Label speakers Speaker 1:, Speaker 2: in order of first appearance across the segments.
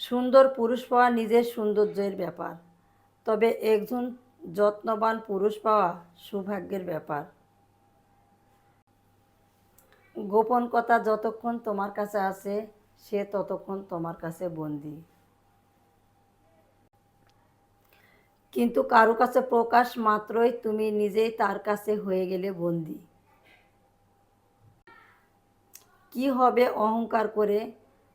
Speaker 1: সুন্দর পুরুষ পাওয়া নিজের সৌন্দর্যের ব্যাপার। তবে একজন যত্নবান পুরুষ পাওয়া সৌভাগ্যের ব্যাপার। গোপন কথা যতক্ষণ তোমার কাছে আছে, সে ততক্ষণ তোমার কাছে বন্দি। কিন্তু কারও কাছে প্রকাশ মাত্রই তুমি নিজেই তার কাছে হয়ে গেলে বন্দি। কি হবে অহংকার করে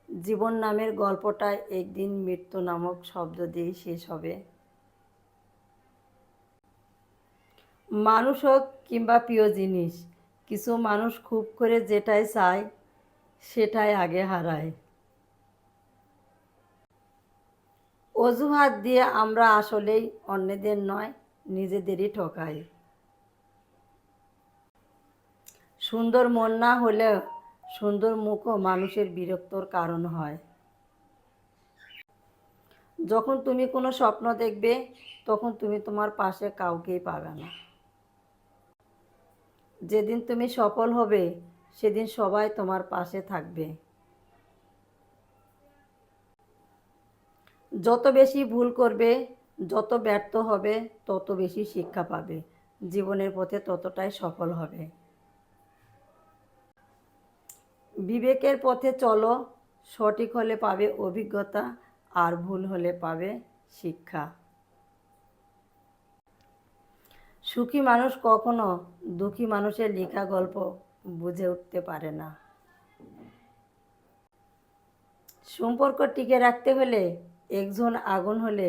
Speaker 1: জীবন নামের গল্পটা একদিন মৃত্যু নামক শব্দ দিয়ে শেষ হবে। মানুষ হোক কিংবা প্রিয় জিনিস, কিছু মানুষ খুব করে যেটাই চায়, সেটাই আগে হারায়। অজুহাত দিয়ে আমরা আসলেই অন্যদের নয়, নিজেদেরই ঠকাই। সুন্দর মন না হলেও সুন্দর মুখও মানুষের বিরক্তর কারণ হয়। যখন তুমি কোনো স্বপ্ন দেখবে, তখন তুমি তোমার পাশে কাউকেই পাবে না। যেদিন তুমি সফল হবে, সেদিন সবাই তোমার পাশে থাকবে। যত বেশি ভুল করবে, যত ব্যর্থ হবে, তত বেশি শিক্ষা পাবে। জীবনের পথে ততটাই সফল হবে। বিবেকের পথে চলো, সঠিক হলে পাবে অভিজ্ঞতা আর ভুল হলে পাবে শিক্ষা। সুখী মানুষ কখনো দুঃখী মানুষের লেখা গল্প বুঝে উঠতে পারে না। সম্পর্ক টিকে রাখতে হলে একজন আগুন হলে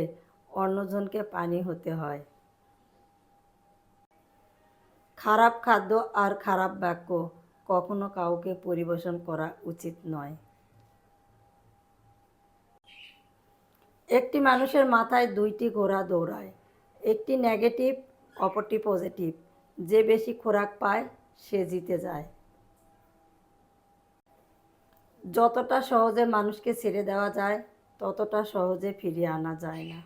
Speaker 1: অন্যজনকে পানি হতে হয়। খারাপ খাদ্য আর খারাপ বাক্য কখনো কাউকে পরিবেশন করা উচিত নয়। একটি মানুষের মাথায় দুইটি ঘোড়া দৌড়ায়, একটি নেগেটিভ অপরটি পজিটিভ যে বেশি খোরাক পায়, সে জিতে যায়। যতটা সহজে মানুষকে ছেড়ে দেওয়া যায়, ততটা সহজে ফিরিয়ে আনা যায় না।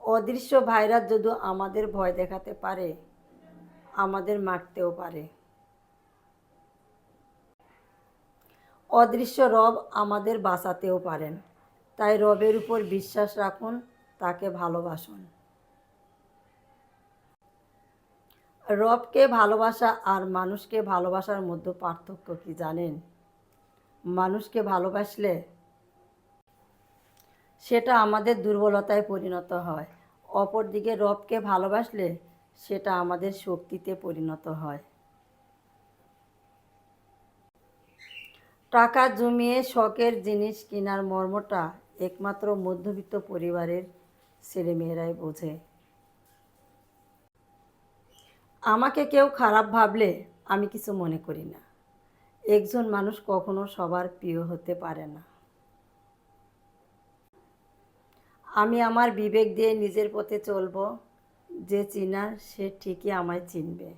Speaker 1: অদৃশ্য ভাইরাস যদি আমাদের ভয় দেখাতে পারে আমাদের মারতেও পারে। অদৃশ্য রব আমাদের বাঁচাতেও পারেন। তাই রবের উপর বিশ্বাস রাখুন, তাকে ভালোবাসুন। রবকে ভালোবাসা আর মানুষকে ভালোবাসার মধ্যে পার্থক্য কি জানেন? মানুষকে ভালোবাসলে সেটা আমাদের দুর্বলতায় পরিণত হয়। অপরদিকে রবকে ভালোবাসলে সেটা আমাদের শক্তিতে পরিণত হয়। টাকা জমিয়ে শখের জিনিস কেনার মর্মটা একমাত্র মধ্যবিত্ত পরিবারের ছেলেমেয়েরাই বোঝে। আমাকে কেউ খারাপ ভাবলে আমি কিছু মনে করি না। একজন মানুষ কখনো সবার প্রিয় হতে পারে না। আমি আমার বিবেক দিয়ে নিজের পথে চলবো যে চিনার সে ঠিকই আমায় চিনবে।